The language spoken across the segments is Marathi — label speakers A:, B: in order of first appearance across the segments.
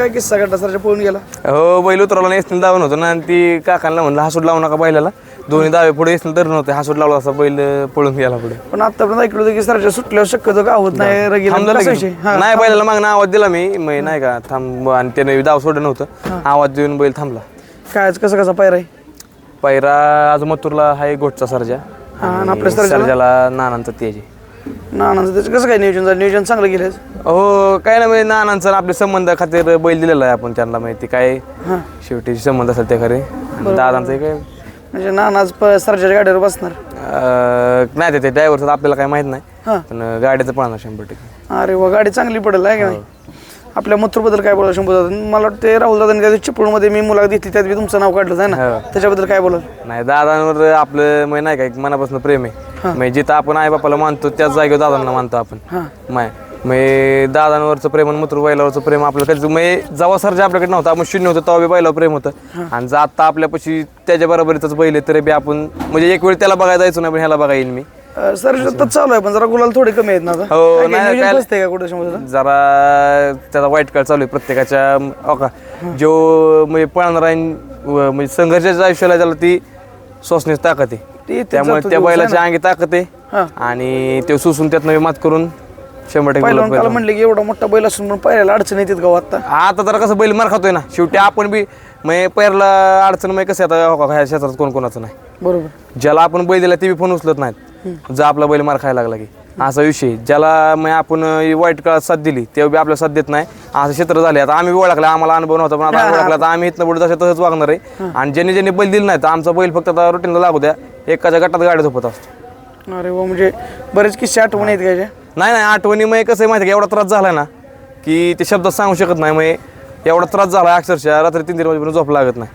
A: काय किस्सा घडला सरच्या पळून गेला?
B: हो बैल उतरवला नाही एसतील दावून होतं ना आणि ती काकांना म्हणलं हासूट लावू नका बैलाला. दोन्ही दावे पुढे एसतील तर नव्हते हासूट लावला असा बैल पळून गेला पुढे.
A: पण आतापर्यंत ऐकलं होतं की सरच्या सुटल्यावर शक्यतो का होत नाही रगीला.
B: थांबलं
A: कसा
B: लगेच.
A: विषय? हा
B: नाही बैलाला मागणं आवाज दिला मी. मी नाही का थांब आणि त्याने दाव सोडलं नव्हतं. आवाज देऊन बैल थांबला.
A: काय कसं कसा पायरा आहे?
B: पैरा आज मथुरला हाय गोटचा सर्जा.
A: हा, आणि आपल्या सर्जाला?
B: सर्जाला नानांचा तेजी
A: नानाचं त्याचं कसं काय नियोजन झालं? नियोजन चांगलं केलं
B: हो काय नाही म्हणजे नानांचा आपले संबंध खातीर बैल दिलेला आहे आपण त्यांना माहिती काय?
A: हां.
B: शेवटी संबंध असेल ते खरे. दादांचं काय
A: म्हणजे नाना आज प- सरच्या गाडीवर बसणार.
B: अं, नाही ते- ते ड्रायव्हरचं आपल्याला काय माहीत नाही.
A: हां.
B: पण गाडीचं पळणार शंभर टक्के.
A: अरे वा गाडी चांगली पडेल आहे का नाही? आपल्या मथुरबद्दल काय बोला शंभू दादा मला वाटतं राहुल दादांनी त्या चिपळूणमध्ये मी मुलाखत घेतली त्यात मी तुमचं नाव काढलं आहे ना?
B: हो.
A: त्याच्याबद्दल काय बोलाल?
B: नाही दादांवर आपलं म्हणजे नाही का एक मनापासून प्रेम आहे. म्हणजे जिथं आपण आई बापाला मानतो त्याच जागेवर दादांना मानतो आपण. माय म्हणजे दादांवरचं प्रेम आणि मुत्र बैलावरचं प्रेम आपलं कधी म्हणजे जेव्हा सरजा आपल्याकडे नव्हतं आपण शून्य होतं तेव्हा बी बैलावर प्रेम होतं. आणि जर आता आपल्यापाशी त्याच्या बरोबरीतच बैल आहे तरी बी आपण म्हणजे एक वेळ त्याला बघायला जायचो नाही पण ह्याला बघा येईल मी.
A: सर तर चालू आहे पण जरा गुलाल थोडे कमी आहेत ना
B: हो, नाही, काय-
A: का कुठं
B: जरा त्याचा वाईट काळ चालू आहे प्रत्येकाच्या हो का? जो म्हणजे पळणार म्हणजे संघर्षाच्या आयुष्याला त्याला ती सोसण्याची ताकद आहे. त्यामुळे त्या बैलाच्या अंगी ताकद आहे. आणि ते सुसून त्यातनं मात करून शंभर टक्के
A: पहिलं म्हणले की एवढा मोठा बैल असून पण पायऱ्याला अडचण येतात गाव आता.
B: आता जरा कसं बैल मार खातोय ना. शेवटी आपण बी म्हणजे पैरला अडचण म्हणजे कसं आता हो का ह्या क्षेत्रात कोण कोणाचं नाही.
A: बरोबर.
B: ज्याला आपण बैल दिला ते बी फोन उचलत नाहीत. जर आपला बैल मार खायला लागला की. असा विषय ज्याला मग आपण वाईट काळात साथ दिली तेव्हा बी आपल्याला साथ देत नाही. असं क्षेत्र झाले. आता आम्ही ओळखला आम्हाला अनुभव नव्हता पण आता ओळखला तर आम्ही इथनं पुढे जसं तसंच वागणार आहे. आणि ज्यांनी ज्यांनी बैल दिलं नाही तर आमचा बैल फक्त आता रुटीनला लागू द्या. एकाच्या गटात गाडी झोपत असतो.
A: अरे वा म्हणजे बरेच किस्से आठवण येत काय
B: नाही नाही आठवणी मग कसं आहे माहिती आहे का? एवढा त्रास झाला ना की ते शब्दात सांगू शकत नाही. मग एवढा त्रास झाला अक्षरशः रात्री तीन तीन वाजेपर्यंत झोप लागत नाही.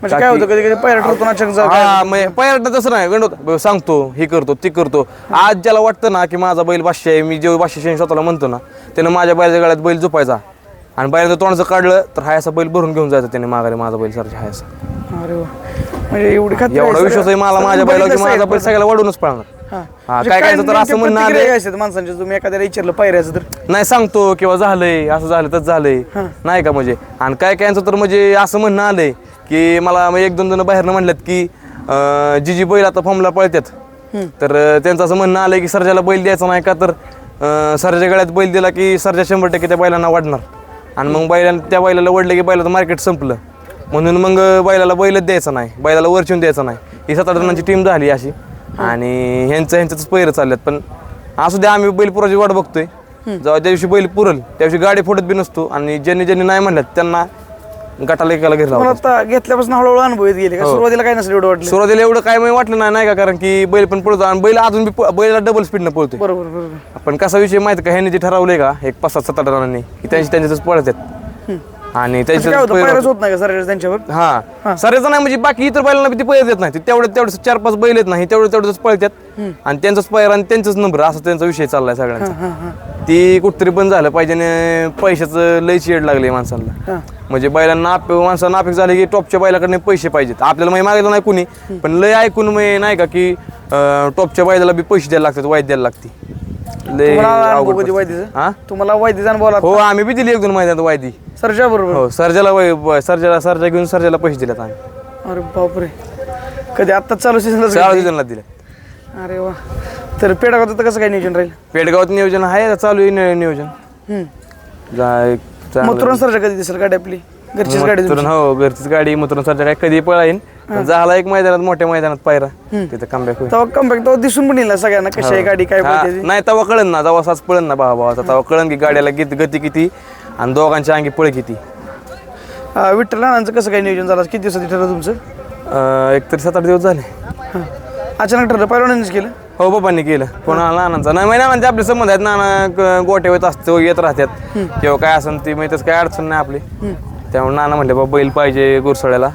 A: म्हणजे काय होतं कधी कधी पायरा ठरतो ना अचानक जाऊ
B: हा मग पहिल्यांदा तसं नाही. गंडवत सांगतो हे करतो ते करतो. आज ज्याला वाटतं ना की माझा बैल पाचशे आहे मी जे पाचशे स्वतःला म्हणतो ना त्यानं माझ्या बैलाच्या गळ्यात बैल झोपायचा. आणि बैलाचं तोंडचं काढलं तर हाय असा बैल भरून घेऊन जायचं त्याने माघारी माझा बैल सारखा हाय असा
A: अरे वा. म्हणजे एवढी खात्री
B: एवढा विश्वास आहे मला माझ्या बैलावर की माझा. बैल सगळ्याला वाढूनच पळणार.
A: हा. म्हणजे
B: काय काय तर असं म्हणणं आले
A: काय माणसांच्या तुम्ही एखाद्याला विचारलं पायऱ्याचं तर?
B: नाही सांगतो किंवा झालंय असं झालं तसं झालंय. नाही का म्हणजे? आणि काय कायांचं तर म्हणजे असं म्हणणं आलंय की मला एक दोन जण बाहेरनं म्हणल्यात की जी जी बैल आता फॉर्मला पळतात तर त्यांचं असं म्हणणं आलंय की सर्जाला बैल द्यायचा नाही का तर अं, सर्जाच्या गळ्यात बैल दिला की सर्जा शंभर टक्के त्या बैलांना वाढणार. आणि मग बैलांना त्या बैलाला वडलं की बैलाचं मार्केट संपलं. म्हणून मग बैलाला बैलच द्यायचा नाही. बैलाला वरचून द्यायचा नाही. ही सात आठ जणांची टीम झाली अशी. आणि ह्यांचं ह्यांचंच पैरं चालल्यात. पण असू द्या आम्ही बैल पुराची वाट बघतोय. जेव्हा त्या दिवशी बैल पुरल त्या दिवशी गाडी फोडत बी नसतो. आणि ज्यांनी ज्यांनी नाही म्हणल्यात त्यांना गटाला एकाला घेतला
A: आता घेतल्यापासून हळूहळू अनुभव येत गेले का? सुरुवातीला काय नसेल एवढं वाटलं.
B: सुरुवातीला एवढं काय माहिती वाटलं नाही नाही का? कारण की बैल पण पळतो आणि बैल अजून बी प- बैलाला डबल स्पीडनं पळतोय.
A: बरोबर बरोबर.
B: पण कसा विषय माहिती का? ह्यांनी जे ठरवलंय का? एक पाच सात सात आठ जणांनी की त्यांची त्यांच्यातच पळतात आणि
A: असं काय
B: त्यांच्या
A: होतं पायऱ्याच होत नाही का सर त्यांच्यावर
B: हा. सरेचं नाही म्हणजे बाकी इतर बैलांना ती पळत येत नाही ते तेवढं तेवढं चार पाच बैल येत नाही तेवढं तेवढंच पळतात आणि त्यांचाच पैर आणि त्यांचाच नंबर असा त्यांचा विषय चाललाय सगळ्यांचा. ती कुठतरी पण झालं पाहिजे आणि पैशाचं लय शेड लागले माणसांना.
A: हां.
B: म्हणजे बैलांना आप माणसांना नापिक झाले की टॉपच्या बैलाकडे पैसे पाहिजेत. आपल्याला माहिती मागितलं नाही कुणी पण लय ऐकून मग नाही का की अं, टॉपच्या बैलाला बी पैसे द्यायला लागतात वाईट द्यायला लागते. लय
A: तुम्हाला
B: अवघड
A: अनुभव कधी
B: परिस्थिती.
A: वायदीचा
B: हा?
A: तुम्हाला अनुभव आला
B: हो आम्ही बी दिली एक दोन महिन्यात वायदी
A: सरच्या बरोबर.
B: हो सर्जाला वै- सर्जाला सर्जा घेऊन सर्जाला पैसे दिलेत आम्ही.
A: अरे बापरे. कधी आत्ताच चालू सीझनला
B: चार सीझनला दिले
A: अरे वा. तर पेडागाव तर कसं काय नियोजन राहील?
B: पेडगावात नियोजन आहे चालू आहे नि- नियोजन.
A: हम्म.
B: जा- चांगलं.
A: मथुरा सरच्या कधी दिसेल गाडी आपली? घरचीच गाडी
B: मथुरा- हो घरचीच गाडी मथुरा सरजा काय कधी पळाईन झाला एक मैदानात मोठ्या मैदानात पायरा. तिथे कमबॅक होईल.
A: तेव्हा कमबॅक तेव्हा दिसून पण येईल सगळ्यांना कशी आहे गाडी काय
B: हा. नाही तेव्हा कळन ना जेव्हा साच पळन ना भावा भावाचा तेव्हा कळन की गाड्याला किती गती किती आणि दोघांच्या अंगी पळ किती.
A: विठ्ठल नानांचं कसं काय नियोजन झालं? किती दिवसात ठरलं तुमचं?
B: अं, एक तरी सात आठ दिवस झाले.
A: हां. अचानक ठरलं पहिल्यांदाच केलं?
B: हो बाबांनी केलं. कोणाला नानांचा. नाही माहिती नानांचे आपले संबंध आहेत. नाना क- गोटे होत असतो येत राहतात. किंवा काय असेल ती माहितीच काय अडचण नाही आपली. त्यामुळे नाना म्हणले बाबा बैल पाहिजे गुरसळ्याला.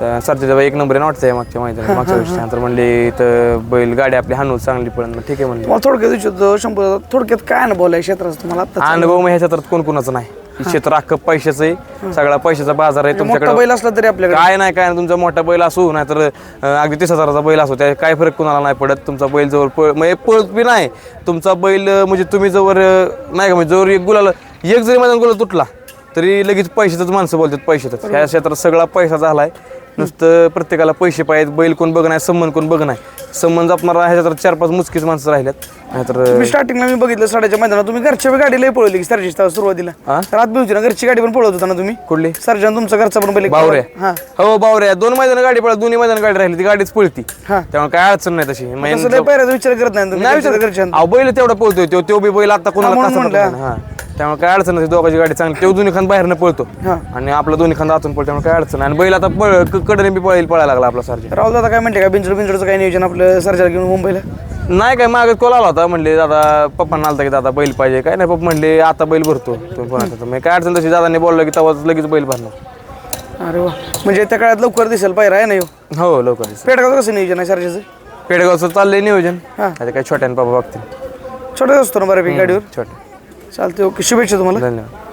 B: तर सरच्या एक नंबर आहे वाटतंय मागच्या माहिती मागच्या वर्षी नंतर म्हणले तर बैल गाडी आपली हाणून चांगली पडन. मग ठीक आहे म्हणले.
A: तुम्हाला थोडक्यात विचारतो शंभर थोडक्यात काय अनुभव आहे क्षेत्राचा तुम्हाला
B: अनुभव मग ह्याच्या तर कोण कोणाचं नाही. हे क्षेत्र अख्खं पैशाचं आहे. सगळा पैशाचा बाजार आहे
A: मोठा
B: तुमच्याकडे.
A: बैल असला तरी आपल्याकडे.
B: काय नाही काय नाही. तुमचा मोठा बैल असू नाहीतर अं, अगदी तीस हजाराचा बैल असो त्या काय फरक कोणाला नाही पडत. तुमचा बैल जवळ पळ म्हणजे पळत बी नाही. तुमचा बैल अं, म्हणजे तुम्ही जवळ अं, नाही का म्हणजे जवळ एक गुलाला एक जरी माझा गुलाल तुटला तरी लगेच पैशातच माणसं बोलतात पैशातच. ह्या क्षेत्रात सगळा पैसा झालाय. नुसतं प्रत्येकाला पैसे पाहिजेत बैल कोण बघ नाही संबंध कोण बघ नाही. संबंध जपणारा ह्याच्यात तर चार पाच मुचकीच माणसं राहिल्यात. नाहीतर
A: मी स्टार्टिंगला मी बघितलं साड्याच्या मैदानात तुम्ही घरच्या बी गाडीला पळवली की सरची सुरुवातीला.
B: हा?
A: रात बी होती ना घरची गाडी पण पळवत होता ना तुम्ही?
B: कुठली?
A: सर्जन तुमचा घरचा पण पहिले
B: बावऱ्या.
A: हा.
B: हो बावऱ्या. दोन मैदान गाडी पळत दोन्ही मैदान गाडी राहिली ती गाडीच पळती.
A: हा.
B: त्यामुळे काय अडचण नाही तशी.
A: तसं लय पायऱ्याचा विचार करत नाही तुम्ही
B: नाही
A: घरच्या
B: विचार
A: घरच्या
B: अहो बैल तेवढा पळतोय तो तो बी बैल आता कोणाला
A: म्हणून
B: कसा
A: म्हणलं.
B: हा. त्यामुळे काय अडचण नाही दोघांची गाडी चांगली. तो दोन्ही खांद बाहेरनं पळतो.
A: हा.
B: आणि आपला दोन्ही खांदा आतून पळतो. त्यामुळे काय अडचण नाही. आणि बैल आता पळ क- कडने बी पळेल पळायला लागला आपला सारखा
A: राहुल दादा काय म्हणते का? बिंजोड बिंजोडचं काय नियोजन आपलं? सरजाला घेऊन मुंबईला?
B: नाही काय मागे कॉल आला होता? म्हणले दादा पप्पांना आलता की दादा बैल पाहिजे. काय नाही पप्पा म्हणले आता बैल भरतो. तुम्ही आता काय अडचण तशी दादाने बोललो की तेव्हा लगेच बैल भरणार.
A: अरे वा. म्हणजे त्या काळात लवकर दिसेल पायरा आहे ना ह्यो.
B: हो लवकर दिसेल.
A: पेडगावचं कसं नियोजन आहे सरजाचं?
B: पेडगावचं चाललंय नियोजन.
A: हा.
B: आता काय छोट्यान बाबा बघतील.
A: छोटाच असतो ना बऱ्यापैकी गाडीवर?
B: छोटे
A: चालते ओके. शुभेच्छा तुम्हाला.
B: धन्यवाद.